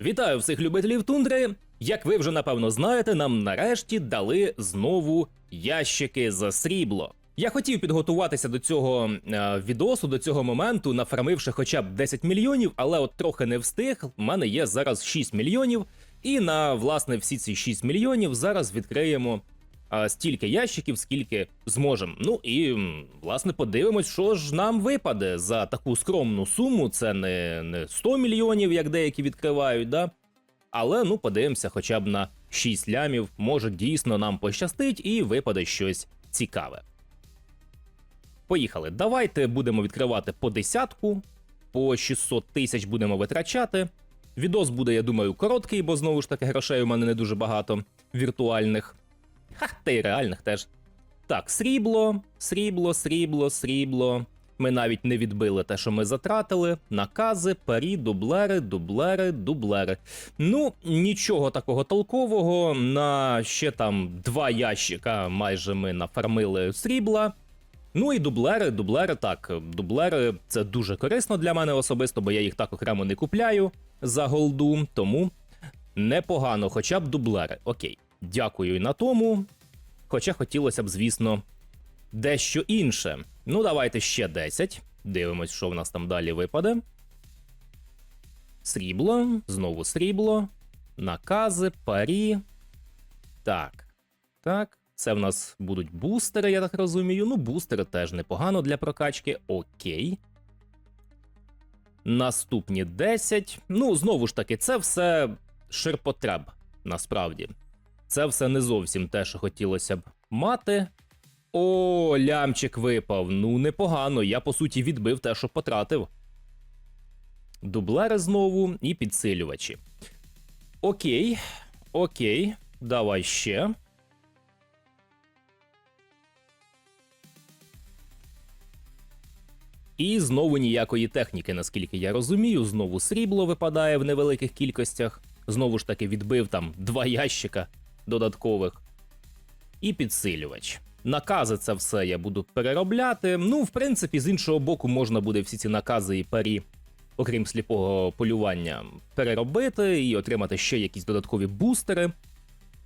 Вітаю всіх любителів тундри. Як ви вже напевно знаєте, нам нарешті дали знову ящики за срібло. Я хотів підготуватися до цього е, відосу, до цього моменту, нафармивши хоча б 10 мільйонів, але от трохи не встиг. У мене є зараз 6 мільйонів, і на власне всі ці 6 мільйонів зараз відкриємо стільки ящиків, скільки зможемо. Ну і власне подивимось, що ж нам випаде за таку скромну суму. Це не, не 100 мільйонів, як деякі відкривають, да? Але ну подивимося, хоча б на 6 лямів. Може дійсно нам пощастить і випаде щось цікаве. Поїхали. Давайте будемо відкривати по десятку, по 600 тисяч будемо витрачати. Відос буде, я думаю, короткий, бо знову ж таки грошей у мене не дуже багато віртуальних. Ха, та й реальних теж. Так, срібло, срібло, срібло, срібло. Ми навіть не відбили те, що ми затратили. Накази, парі, дублери, дублери, дублери. Ну, нічого такого толкового. На ще там два ящика майже ми нафармили срібла. Ну і дублери, дублери так. Дублери це дуже корисно для мене особисто, бо я їх так окремо не купляю за голду, тому непогано, хоча б дублери. Окей, дякую і на тому. Хоча хотілося б, звісно, дещо інше. Ну, давайте ще 10. Дивимось, що в нас там далі випаде. Срібло, знову срібло, накази, парі. Так. Так. Це в нас будуть бустери, я так розумію. Ну, бустери теж непогано для прокачки. Окей. Наступні 10. Ну, знову ж таки, це все ширпотреб, насправді. Це все не зовсім те, що хотілося б мати. О, лямчик випав. Ну, непогано. Я, по суті, відбив те, що потратив. Дублери знову і підсилювачі. Окей. Окей. Давай ще. І знову ніякої техніки, наскільки я розумію. Знову срібло випадає в невеликих кількостях. Знову ж таки, відбив там два ящика додаткових. І підсилювач. Накази це все я буду переробляти. Ну, в принципі, з іншого боку, можна буде всі ці накази і парі, окрім сліпого полювання, переробити і отримати ще якісь додаткові бустери.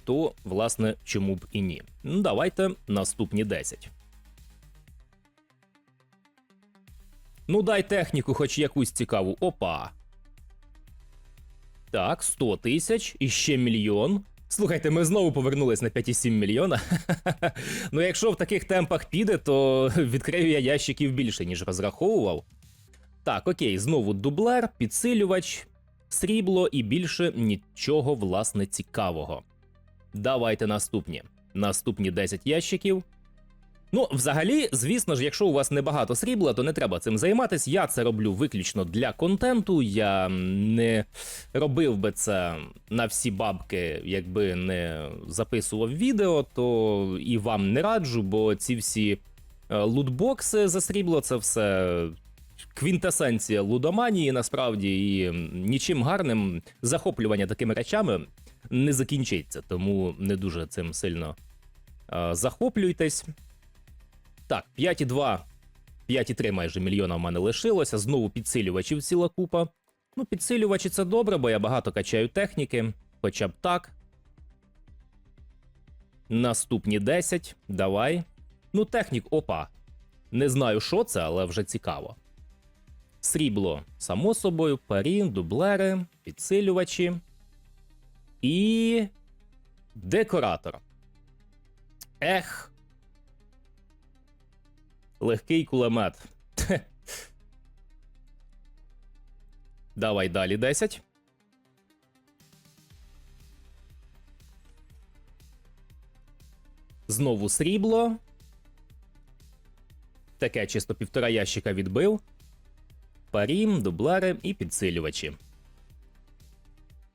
То, власне, чому б і ні. Ну, давайте наступні 10. Ну, дай техніку, хоч якусь цікаву. Опа. Так, 100 тисяч і ще мільйон. Слухайте, ми знову повернулись на 5,7 мільйона. ну, якщо в таких темпах піде, то відкрию я ящиків більше, ніж розраховував. Так, окей, знову дублер, підсилювач, срібло і більше нічого, власне, цікавого. Давайте наступні. Наступні 10 ящиків. Ну, взагалі, звісно ж, якщо у вас небагато срібла, то не треба цим займатися. Я це роблю виключно для контенту. Я не робив би це на всі бабки, якби не записував відео, то і вам не раджу, бо ці всі е, лутбокси за срібло це все. Квінтесенція лудоманії насправді і нічим гарним захоплювання такими речами не закінчиться, тому не дуже цим сильно е, захоплюйтесь. Так, 5,2, 5,3 майже мільйона в мене лишилося. Знову підсилювачів ціла купа. Ну, підсилювачі це добре, бо я багато качаю техніки, хоча б так. Наступні 10. Давай. Ну, технік, опа. Не знаю, що це, але вже цікаво. Срібло, само собою, парі, дублери, підсилювачі. І. Декоратор. Ех. Легкий кулемет. Давай далі 10. Знову срібло. Таке чисто півтора ящика відбив. Парім, дублери і підсилювачі.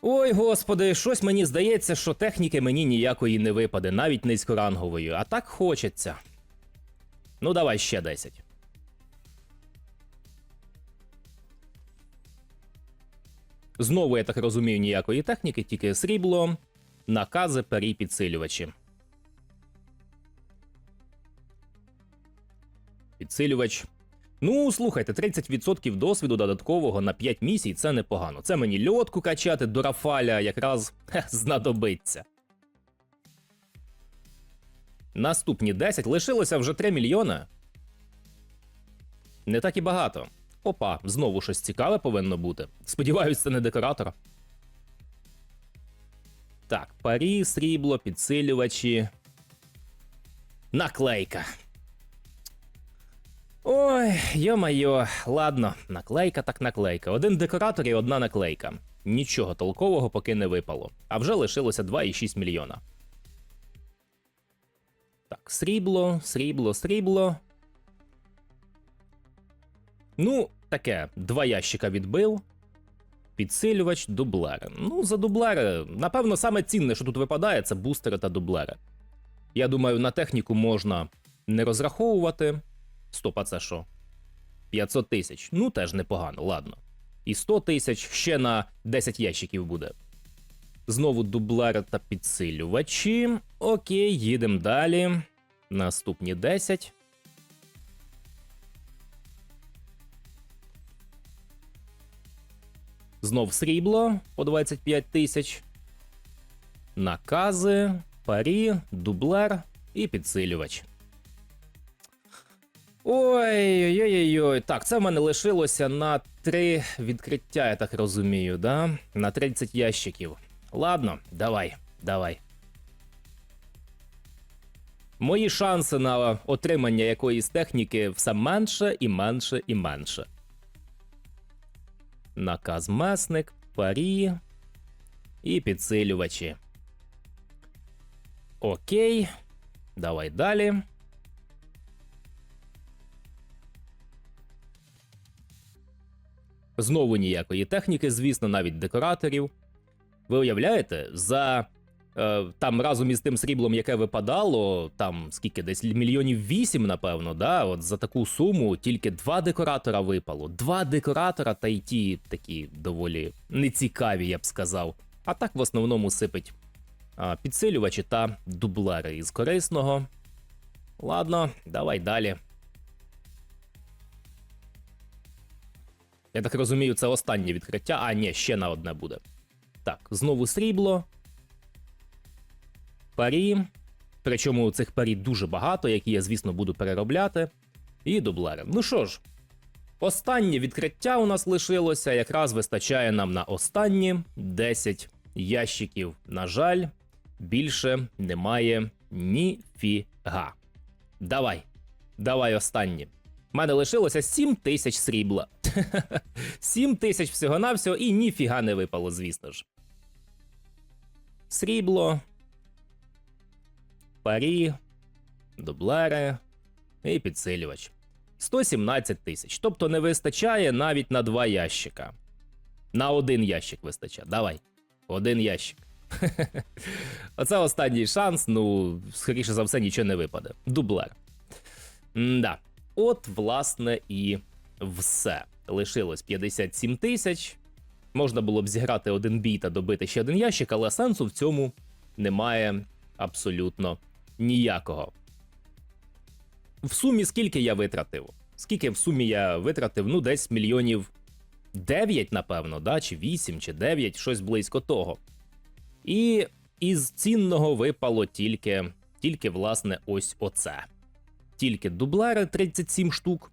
Ой, господи, щось мені здається, що техніки мені ніякої не випаде, навіть низькорангової, а так хочеться. Ну, давай ще 10. Знову, я так розумію, ніякої техніки, тільки срібло, накази, парі, підсилювачі. Підсилювач. Ну, слухайте, 30% досвіду додаткового на 5 місій це непогано. Це мені льотку качати до Рафаля якраз знадобиться. Наступні 10 лишилося вже 3 мільйони. Не так і багато. Опа, знову щось цікаве повинно бути. Сподіваюсь, це не декоратор. Так, парі, срібло, підсилювачі. Наклейка. Ой, йо-майо, ладно, наклейка так наклейка. Один декоратор і одна наклейка. Нічого толкового поки не випало. А вже лишилося 2,6 мільйона. Так, срібло, срібло, срібло. Ну, таке, два ящика відбив. Підсилювач, дублери. Ну, за дублери, напевно, саме цінне, що тут випадає, це бустери та дублери. Я думаю, на техніку можна не розраховувати. Стоп, а це що? 500 тисяч. Ну, теж непогано, ладно. І 100 тисяч ще на 10 ящиків буде. Знову дублери та підсилювачі. Окей, їдемо далі. Наступні 10. Знов срібло по 25 тисяч. Накази, парі, дублер і підсилювач. Ой-ой-ой. Так, це в мене лишилося на 3 відкриття, я так розумію, да? На 30 ящиків. Ладно, давай, давай. Мої шанси на отримання якоїсь техніки все менше і менше і менше. Наказ месник, парі і підсилювачі. Окей. Давай далі. Знову ніякої техніки, звісно, навіть декораторів. Ви уявляєте, за там разом із тим сріблом, яке випадало, там скільки десь мільйонів вісім, напевно, да, от за таку суму тільки два декоратора випало. Два декоратора, та й ті такі доволі нецікаві, я б сказав. А так в основному сипить а, підсилювачі та дублери із корисного. Ладно, давай далі. Я так розумію, це останнє відкриття. А, ні, ще на одне буде. Так, знову срібло. Парі. Причому цих парі дуже багато, які я, звісно, буду переробляти. І дублери. Ну що ж, останнє відкриття у нас лишилося. Якраз вистачає нам на останні 10 ящиків. На жаль, більше немає ніфіга. Давай. Давай останні. У мене лишилося 7 тисяч срібла. 7 тисяч всього-навсього і ніфіга не випало, звісно ж. Срібло. Парі, дублери і підсилювач. 117 тисяч. Тобто не вистачає навіть на два ящика. На один ящик вистачає. Давай. Один ящик. Оце останній шанс. Ну, скоріше за все, нічого не випаде. Дублер. Да. От, власне, і все. Лишилось 57 тисяч. Можна було б зіграти один бій та добити ще один ящик, але сенсу в цьому немає абсолютно ніякого. В сумі скільки я витратив? Скільки в сумі я витратив? Ну, десь мільйонів 9, напевно, да? чи 8, чи 9, щось близько того. І із цінного випало тільки, тільки власне, ось оце. Тільки дублери 37 штук.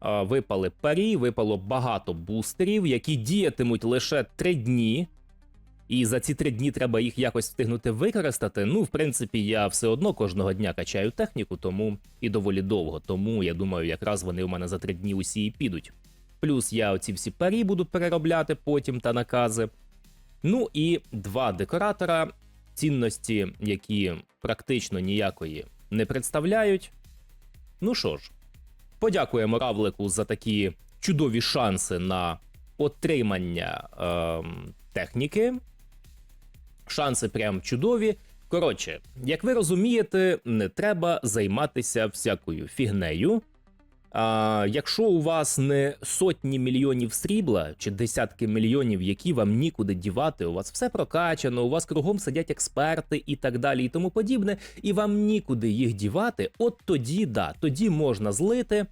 Випали парі, випало багато бустерів, які діятимуть лише 3 дні. І за ці 3 дні треба їх якось встигнути використати. Ну, в принципі, я все одно кожного дня качаю техніку, тому і доволі довго. Тому я думаю, якраз вони у мене за 3 дні усі і підуть. Плюс я оці всі парі буду переробляти потім та накази. Ну і два декоратора, цінності, які практично ніякої не представляють. Ну що ж, подякуємо Равлику за такі чудові шанси на отримання ем, техніки. Шанси прям чудові. Коротше, як ви розумієте, не треба займатися всякою фігнею. А якщо у вас не сотні мільйонів срібла чи десятки мільйонів, які вам нікуди дівати, у вас все прокачано, у вас кругом сидять експерти і так далі, і тому подібне, і вам нікуди їх дівати, от тоді да, тоді можна злити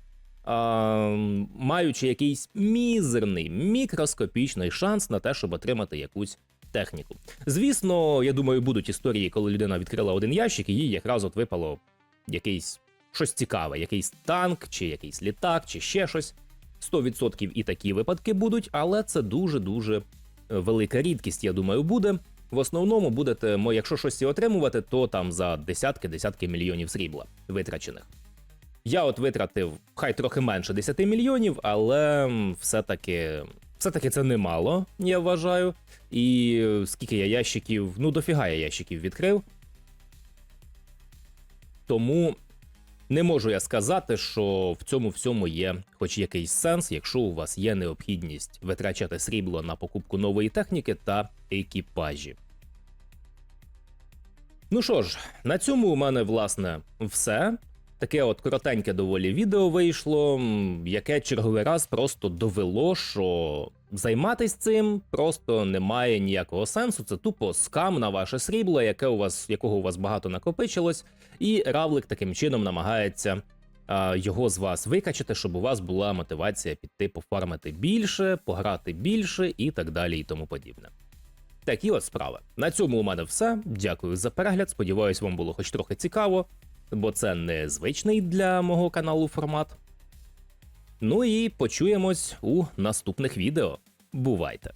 а, маючи якийсь мізерний, мікроскопічний шанс на те, щоб отримати якусь техніку. Звісно, я думаю, будуть історії, коли людина відкрила один ящик, і їй якраз от випало якийсь щось цікаве, якийсь танк, чи якийсь літак, чи ще щось. 100% і такі випадки будуть, але це дуже-дуже е, велика рідкість, я думаю, буде. В основному будете, якщо щось і отримувати, то там за десятки-десятки мільйонів срібла витрачених. Я от витратив хай трохи менше 10 мільйонів, але все-таки, все-таки це немало, я вважаю. І е, скільки я ящиків, ну дофіга я ящиків відкрив. Тому не можу я сказати, що в цьому всьому є хоч якийсь сенс, якщо у вас є необхідність витрачати срібло на покупку нової техніки та екіпажі. Ну що ж, на цьому у мене власне все. Таке от коротеньке доволі відео вийшло, яке черговий раз просто довело, що займатись цим просто немає ніякого сенсу. Це тупо скам на ваше срібло, яке у вас, якого у вас багато накопичилось, і равлик таким чином намагається його з вас викачати, щоб у вас була мотивація піти пофармити більше, пограти більше і так далі, і тому подібне. Такі от справи. На цьому у мене все. Дякую за перегляд. Сподіваюсь, вам було хоч трохи цікаво, бо це незвичний для мого каналу формат. Ну і почуємось у наступних відео. Бувайте!